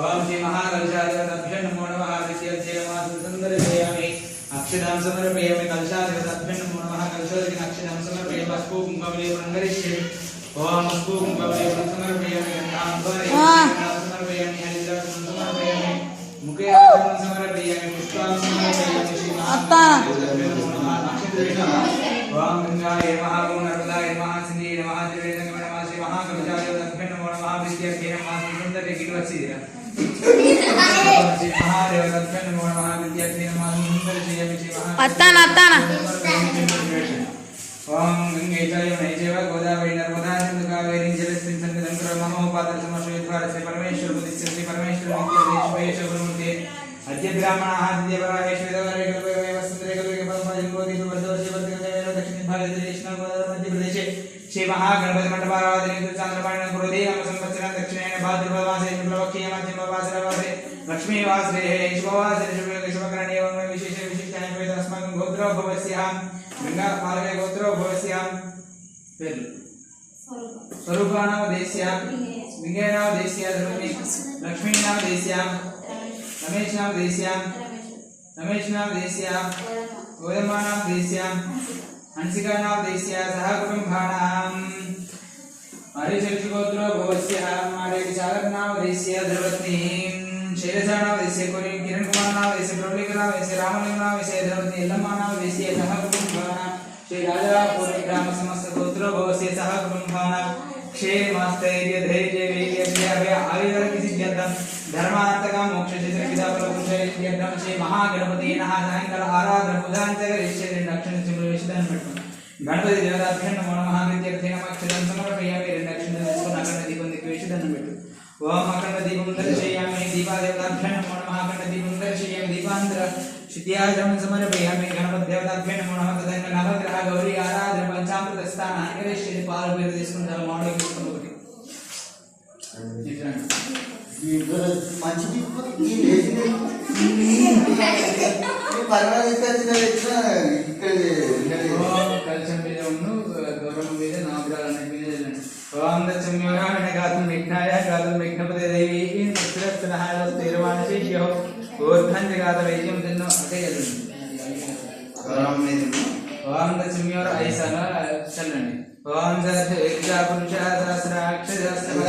ఓం శ్రీ మహాకల్శాధిపతభ్య నమో నమ విద్యాధ్యయమాసుందరయామి అక్షరాం సమర్పయామి కల్శాధిపతభ్య నమో నమ కల్శోదికి అక్షరాం సమర్పయ పసుపు కుంభవలే ప్రంగరిష్యమి ఓం పసుపు కుంభవలే సమర్పయామి గంధాం ద్వారా నమః సింధే నమః త్రివేదంగ నమః శ్రీ మహాకలశాధిపతభ్యం నమో నమః విద్యార్థి నమః సుందరి గిరివసిరా శ్రీ మహాదేవతభ్యం నమో నమః విద్యార్థి నమః సుందరి శ్రీయమి శ్రీ మహా అత్తాన అత్తాన ఓం గంగే చ యమునే చైవ గోదావరి నర్మదా సింధు కావేరీ జలస్మిన్ సన్నిధం కురు మమ ఉపాదర సమశ్వేద్వార శ్రీ పరమేశ్వర బుద్ధిశ్చ శ్రీ పరమేశ్వర విద్యేశ్వేశ గురుమూర్తి. అద్య బ్రాహ్మణాః ద్వితీయ పరాయేష వేదవారే కల్పే వసుందరే महागणपति मंडपाराधनेन्द्रचान्द्रपाणिन कुरुदे नम. संवत्सरं दक्षिणेन भाद्रपदमासे शुक्लपक्षे मध्यमवासरवासे लक्ष्मीवासरे शुभवासरे शुक्लकशुभकरणे एवं विशेष विशिष्टानि वेद अस्माकं गोत्रो भवस्यां गङ्गापालके गोत्रो भवस्यां स्वरूपा नाम देश्यां लिङ्गे नाम देश्या लक्ष्मी नाम देश्यां रमेश नाम देश्यां रमेश नाम देश्यां गोदम्मा नाम देश्यां దేశ్యాం హంసికా నామ దేశ్యా సహ కుటుంబానాం హరిశర్షి గోత్రో భవస్యాం మారేటి చాలక నామ దేశ్య ధర్మత్ని శైలజా నామ దేశ్య కోరి కిరణ్ కుమార్ నామ దేశ్య ప్రవళిక నామ దేశ్య రామలింగ నామ దేశ్య ధర్మత్ని ఎల్లమ్మ నామ దేశ్య సహ కుటుంబానాం శ్రీ రాజరాపురి గ్రామ సమస్త గోత్రో ధర్మార్థకం మోక్ష సిద్ధ్యర్థం శ్రీ మహాగణపతి నః సాయంకాల ఆరాధన పూజాంతగరిష్యే దక్షిణ సింహ విషయాన్ని పెట్టుకున్నాం. గణపతి దేవతాభ్యం నమో నమః విద్యార్థి నమ అక్షరం సమర్పయామి రెండు అక్షరం తీసుకుని అఖండ దీపం దిక్కు దండం పెట్టు. ఓం అఖండ దీపం దర్శయామి దీపాదేవతాభ్యం నమో అఖండ దీపం దర్శయామి దీపాంతర శుద్ధ్యాచరణ సమర్పయామి గణపతి దేవతాభ్యం నమో నమః నవగ్రహ గౌరీ ఆరాధన పంచామృత స్థాన అంగరేశ్వరి పాలు పేరు తీసుకుంటారు మామిడి తీసుకుని ఒకటి మంచి పర్వాలేదు కలశం మీద గౌరవం మీద నవగ్రహాలన్నీ మీద చల్లండి. గాతం విఘ్నాయ గాతం విఘ్నపతి దేవి పుత్రస్తనహాయ వైద్యం తిన్నో అదే గౌరవం మీద ఓం దచ్చమ్యోర ఐసన చల్లండి ఓం సహస్ర పురుష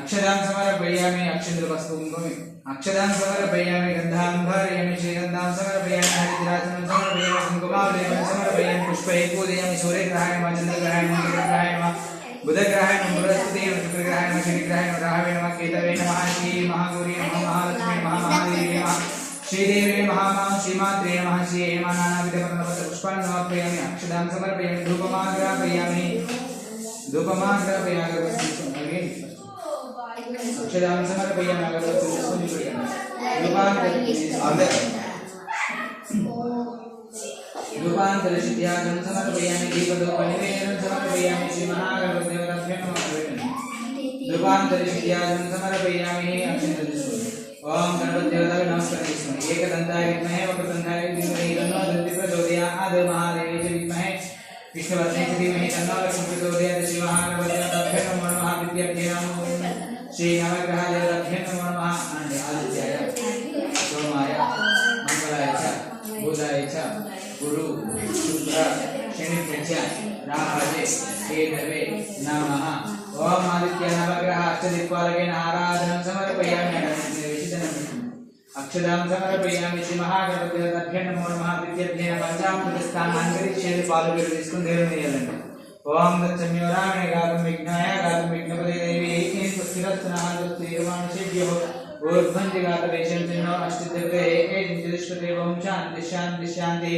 అక్షరాం సమర్పయామి అక్షంద్ర వస్తు కుంకుమి అక్షరాం సమర్పయామి గంధాం ధారయామి శ్రీగంధాం సమర్పయామి హరిద్రాసనం సమర్పయామి కుంకుమావళయం సమర్పయామి పుష్పై పూజయామి సూర్యగ్రహాయ నమ చంద్రగ్రహాయ నమ గ్రహాయ నమ బుధగ్రహాయ నమ బృహస్పతి నమ శుక్రగ్రహాయ నమ శనిగ్రహాయ నమ రాహవే నమ కేతవే నమ శ్రీ మహాగౌరీ నమ మహాలక్ష్మి నమ మహాదేవి నమ శ్రీదేవి మహామాం శ్రీమాత్రే నమ శ్రీ నానావిధ పర్ణపత్ర పుష్పాన్ని సమర్పయామి అక్షరాం సమర్పయామి ధూపమాగ్రాపయామి ధూపమాగ్రాపయామి అక్షరాన్ని సమర్పయామి అగరబత్తి తీసుకొని పెట్టండి రూపాంతరి అదే రూపాంతర సిద్ధ్యాగం సమర్పయామి దీపదూప నివేదనం సమర్పయామి శ్రీ మహాగణపతి దేవతాభ్యం నమః పెట్టండి రూపాంతరి సిద్ధ్యాగం సమర్పయామి అక్షంత తీసుకోండి ఓం గణపతి దేవతకు నమస్కారం తీసుకోండి ఏకదంతాయ విద్మహే వక్రదంతాయ విద్మహే తన్నో దంతి ప్రచోదయాత్ మహాదేవి చ విద్మహే విష్ణువర్ధనే చ ధీమహి తన్నో లక్ష్మీ ప్రచోదయాత్ శ్రీ మహాగణపతి దేవతాభ్యం నమో నమః విద్యాభ్యాం శ్రీ నవగ్రహ దేవతాభ్యం నమో అనండి ఆదిత్యాయ సోమాయ మంగళాయ బుధాయ గురు శుక్ర శనిభ్య రాహవే కేతవే నమః. ఓం ఆదిత్య నవగ్రహ అష్టదిక్పాలకేన ఆరాధనం సమర్పయామి అక్షదాం సమర్పయామి శ్రీ మహాగణపతి అభ్య నమో. నమః పంచామృత స్థానం స్థానాంతరిక్షేది పాలు తీసుకుని దేవుని చేయాలండి ఓం దచ్చమ్యోరామే గాతం విఘ్నాయ గాతం విఘ్నపదే దేవి స్థిరస్థనాశ్రీర్మానుషేభ్యో ఊర్ధ్వంజిగాత వేషం చిన్నో అష్టిద్రవే ఏకే జింజలిష్పతే శాంతి శాంతి శాంతి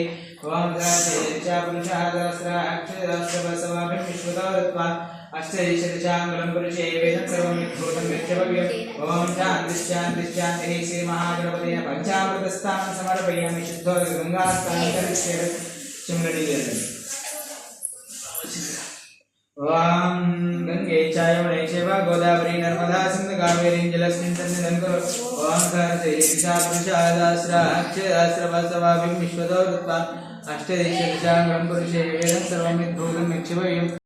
ఓం ద్రాక్ష పురుషాదస్ర అక్షరస్ర బసవాభిం విశ్వదోరత్వా పురుషే వేదం సర్వం విద్భూతం విక్షభవ్యం ఓం శాంతి శాంతి శాంతి శ్రీ మహాగణపతి పంచామృత స్థానం సమర్పయామి శుద్ధో గంగా స్థానం కలిష్య చిమ్మడి ఓం గంగే చాయమణే శివ గోదావరి నర్మదా సింధు కావేరీ జలస్మిన్ సన్నిధం కురు ఓంకార శేషా పురుషాదాశ్ర అక్షరాశ్ర వసవాభిం విశ్వదో అష్టదేశ పురుషే వేదం సర్వం విద్భూతం నిక్షిపయం